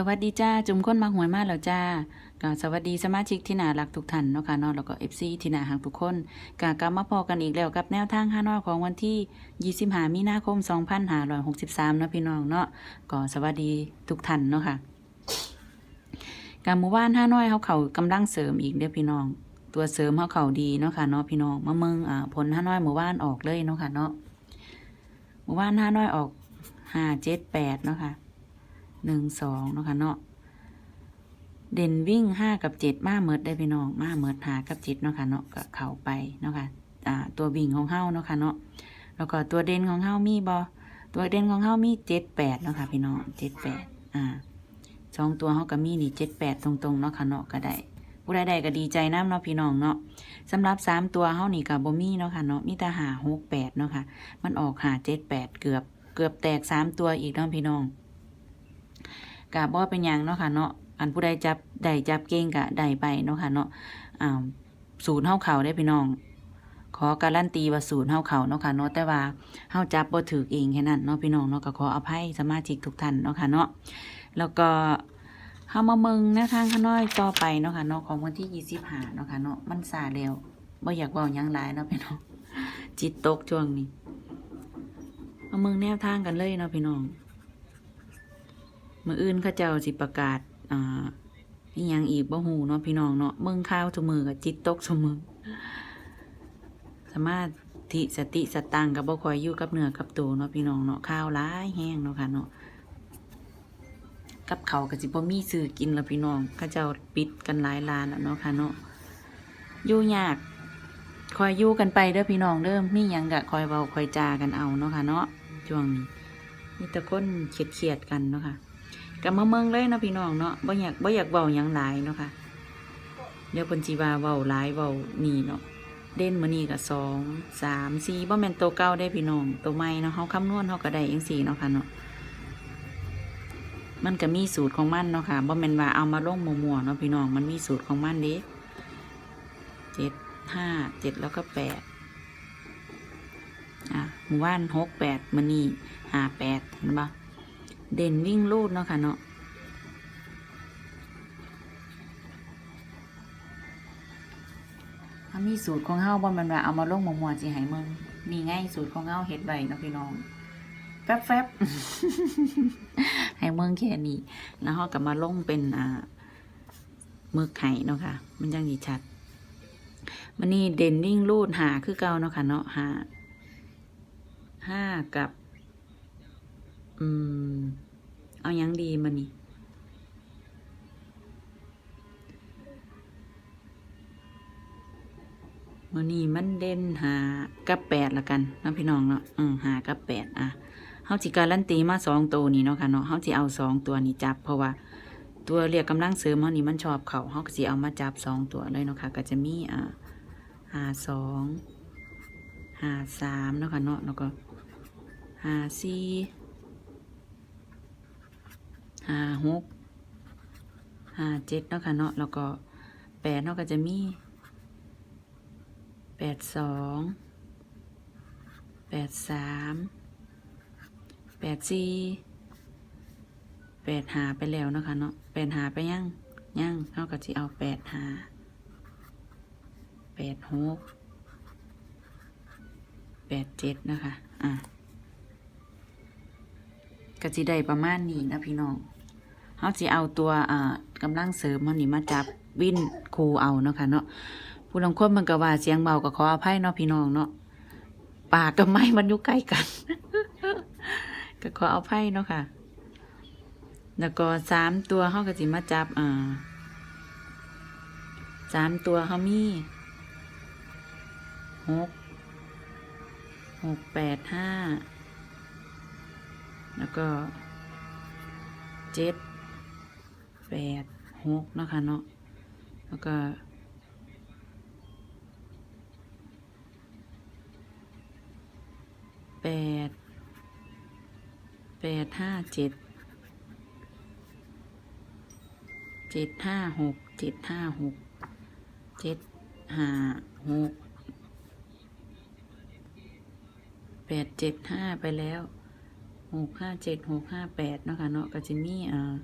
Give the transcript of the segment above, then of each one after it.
สวัสดีจ้า จุ่มค้นมาหวยมาแล้วจ้าก็สวัสดีสมาชิกที่น่ารักทุกท่านเนาะค่ะเนาะแล้วก็เอฟซีที่น่าหักทุกคนก็กลับมาพอกันอีกแล้วกับแนวทางห้าน้อยของวันที่ 25 มีนาคม 2563เนาะพี่น้องเนาะก็สวัสดีทุกท่านเนาะค่ะการหมู่บ้านห้าน้อยเขาเขากำลังเสริมอีกเด้อพี่น้อง ตัวเสริมเขาเขาดีเนาะค่ะเนาะพี่น้องมาเมืองอ่าผลห้าน้อยหมู่บ้านออกเลยเนาะค่ะเนาะหมู่บ้านห้าน้อยออกห้าเจ็ดแปดเนาะค่ะ หนึ่งสองเนาะค่ะเนาะเด่นวิ่งห้ากับเจ็ดมาเมิดได้พี่น้องมาเมิดหากับเจ็ดเนาะค่ะเนาะก็เข้าไปเนาะค่ะอ่าตัววิ่งของเฮาเนาะค่ะเนาะแล้วก็ตัวเด่นของเฮามีบอตัวเด่นของเฮามีเจ็ดแปดเนาะค่ะพี่น้องเจ็ดแปดอ่าสองตัวเฮาก็มีนี่เจ็ดแปดตรงๆเนาะค่ะเนาะก็ได้ผู้ใดๆก็ดีใจน้ำเนาะพี่น้องเนาะสำหรับสามตัวเฮานี่กับบ่มีเนาะค่ะเนาะมีแต่หาหกแปดเนาะค่ะมันออกหาเจ็ดแปดเกือบเกือบแตกสามตัวอีกเนาะพี่น้อง กะบ่เป็นหยังเนาะค่ะเนาะอันผู้ใดจับได้จับเก่งกะได้ไปเนาะค่ะเนาะอ่าศูนย์เฮาเขาได้พี่น้อง ขอการันตีว่าศูนย์เฮาเขาเนาะค่ะเนาะแต่ว่าเฮาจับบ่ถือเองแค่นั้นเนาะพี่น้องเนาะก็ขออภัยสมาชิกทุกท่านเนาะค่ะเนาะแล้วก็เฮามาเมืองแนวทางข้างน้อยต่อไปเนาะค่ะเนาะของวันที่25เนาะค่ะเนาะมันซาแล้วบ่อยากเว้าหยังหลายเนาะพี่น้องจิตตกช่วงนี้มาเมืองแนวทางกันเลยเนาะพี่น้อง มื่ออื่นเขาเจ้าสิประกาศอ่าอีหยังอีกบ่หูเนาะพี่น้องเนาะเมืองข้าวทุมือกับจิตตกทุมือสามารถทิสติสตังกับบ่คอยอยู่กับเนื้อกับตัวเนาะพี่น้องเนาะข้าวร้ายแห้งเนาะค่ะเนาะกับเขากับสิบ่มีซื้อกินล้วพี่น้องเขาเจ้าปิดกันหลายร้านแล้วเนาะค่ะเนาะอยู่ยากคอยอยู่กันไปเด้อพี่น้องเด้อมีหยังกะคอยเว้าคอยจากันเอาเนาะค่ะเนาะช่วงนี้มีแต่คนเขียดเขียดกันเนาะค่ะ กับมาเมืองเลยนะพี่น้องเนาะบ่อยากบ่อยากเว้าหยังหลายเนาะค่ะเดี๋ยวเพิ่นสิว่าเว้าหลายเว้านี่เนาะเด่นมือนี้ก็สองสามสี่บ่แม่นตัวเก่าได้พี่น้องตัวใหม่เนาะเฮาคำนวณเฮาก็ได้จังซี่เนาะค่ะเนาะมันก็มีสูตรของมันเนาะค่ะบ่แมนว่าเอามาลงมั่วๆเนาะพี่น้องมันมีสูตรของมันเด้เจ็ดห้าเจ็ดแล้วก็แปดอะหมู่บ้านหกแปดมือนี้ห้าแปดเห็นบ่ เด่นวิ่งลูดเนาะค่ะเนาะถ้ามีสูตรของเฮาบ่มันว่าเอามาลงหมวดๆสิให้มึงนี่ไงสูตรของเฮาเฮ็ดไว้เนาะพี่น้องแฟบแฟบให้เมืองแค่นี้ แล้วเฮาก็มาลงเป็นอ่ามึกไข่เนาะค่ะ มันจังสิชัด มันนี่เด่นวิ่งลูดหาคือเก่าเนาะค่ะเนาะหาห้ากับ อืม เอายังดีมานี่มันนี่มันเด่นหากับแปดละกันเนาะพี่น้องเนาะอืมหากับแปดอะเฮาสิการันตีมาสองตัวนี้เนาะค่ะเนาะเฮาสิเอาสองตัวนี้จับ เพราะว่าตัวเรียกกำลังเสริมเฮานี่มันชอบเขาเฮาก็สิเอามาจับสองตัวเลยเนาะค่ะ ก็จะมีอ่าหาสองหาสามเนาะค่ะเนาะแล้วก็หาสี่ ห้าหกห้าเจ็ดเนาะค่ะเนาะแล้วก็แปดเนาะก็จะมีแปดสองแปดสามแปดสี่แปดหาไปแล้วเนาะค่ะเนาะแปดหาไปยังยังเท่ากับที่เอาแปดหาแปดหกแปดเจ็ดนะคะ อะก็สิได้ประมาณนี้นะพี่น้อง เขาสิเอาตัวอ่ากำลังเสริมมันนี่มาจับวินครูเอาเนาะค่ะเนาะผู้ลงคนมันก็ว่าเสียงเบาก็ขออภัยเนาะพี่น้องเนาะปากกับไม้มันอยู่ใกล้กัน ก็ขออภัยเนาะค่ะ แล้วก็สามตัวเขาก็สิมาจับอ่าสามตัวเขามีหกหกแปดห้าแล้วก็เจ็ด แปดหกนะคะเนาะแล้วก็แปดแปดห้าเจ็ดเจ็ดห้าหกเจ็ดห้าหกเจ็ดห้าหกแปดเจ็ดห้าไปแล้วหกห้าเจ็ดหกห้าแปดเนาะค่ะเนาะก็จะมีอ่า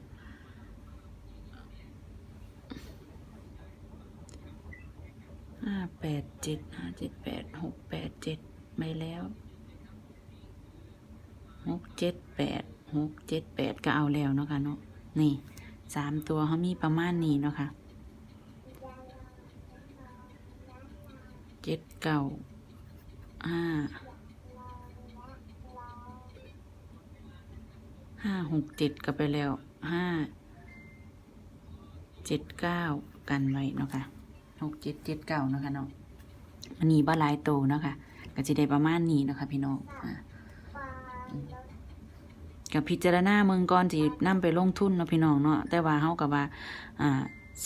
ห้าแปดเจ็ดห้าเจ็ดแปดหกแปดเจ็ดไปแล้วหกเจ็ดแปดหกเจ็ดแปดก็เอาแล้วเนาะค่ะเนาะนี่สามตัวเขามีประมาณนี้เนาะค่ะเจ็ดเก้าห้าห้าหกเจ็ดก็ไปแล้วห้าเจ็ดเก้ากันไว้เนาะค่ะ หกเจ็ดเจ็ดเก้านะคะเนาะอันนีบ่หลายโตนะคะก็จะได้ประมาณนี้นะคะพี่น้องกับพิจารณาเมืองก่อนสินำไปลงทุนเนาะพี่น้องเนาะแต่ว่าเฮากับว่าอ่า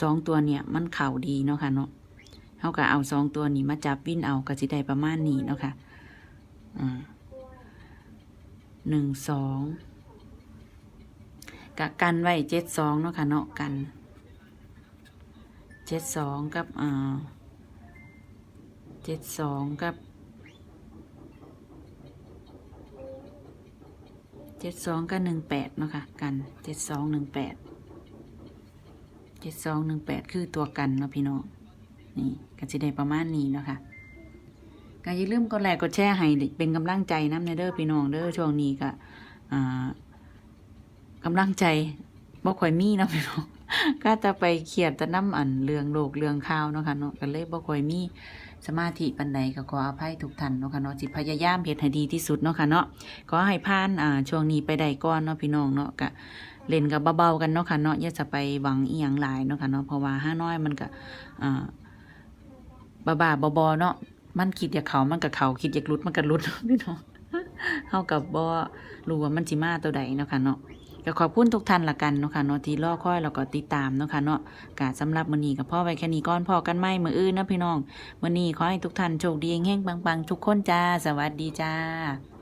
สองตัวเนี่ยมันเข่าดีเนาะค่ะเนาะเฮาก็เอาสองตัวนี้มาจับวิ่นเอาก็สิได้ประมาณนี้เนาะค่ะอ่าหนึ่งสองกะกันไว้เจ็ดสองเนาะค่ะเนาะกัน เจ็ดสองกับอ่าเจ็ดสองกับเจ็ดสองกับหนึ่งแปดเนาะค่ะกันเจ็ดสองหนึ่งแปดเจ็ดสองหนึ่งแปดคือตัวกันเนาะพี่น้องนี่ก็จะได้ประมาณนี้เนาะค่ะก็อย่าลืมกดไลค์กดแชร์ให้เป็นกำลังใจน้ำในเด้อพี่น้องเด้อช่วงนี้ก็อ่ากำลังใจบ่ค่อยมีเนาะพี่น้อง ก็จะไปเครียดแต่น้ำอันเรื่องโลกเรื่องข่าวเนาะค่ะเนาะก็เลยบ่ค่อยมีสมาธิปานใดก็ขออภัยทุกท่านเนาะค่ะเนาะสิพยายามเฮ็ดให้ดีที่สุดเนาะค่ะเนาะขอให้ผ่านอ่าช่วงนี้ไปได้ก่อนเนาะพี่น้องเนาะก็เล่นกับเบาๆกันเนาะค่ะเนาะอย่าจะไปหวังอีหยังหลายเนาะค่ะเนาะเพราะว่าห้าน้อยมันก็อ่าบ้าๆบอๆเนาะมันคิดอยากเขามันก็เขาคิดอยากหลุดมันก็หลุดพี่น้องเฮากับบ่รู้ว่ามันสิมาตัวใดเนาะค่ะเนาะ ก็ขอบคุณทุกท่านละกันเนาะค่ะเนาะที่รอคอยแล้วก็ติดตามเนาะค่ะเนาะกาสำหรับมื้อนี้กับพ่อไว้แค่นี้ก่อนพอกันไหมมื้ออื่นนะพี่น้องมื้อนี้ขอให้ทุกท่านโชคดีแห่งๆปังๆทุกคนจ้า สวัสดีจ้า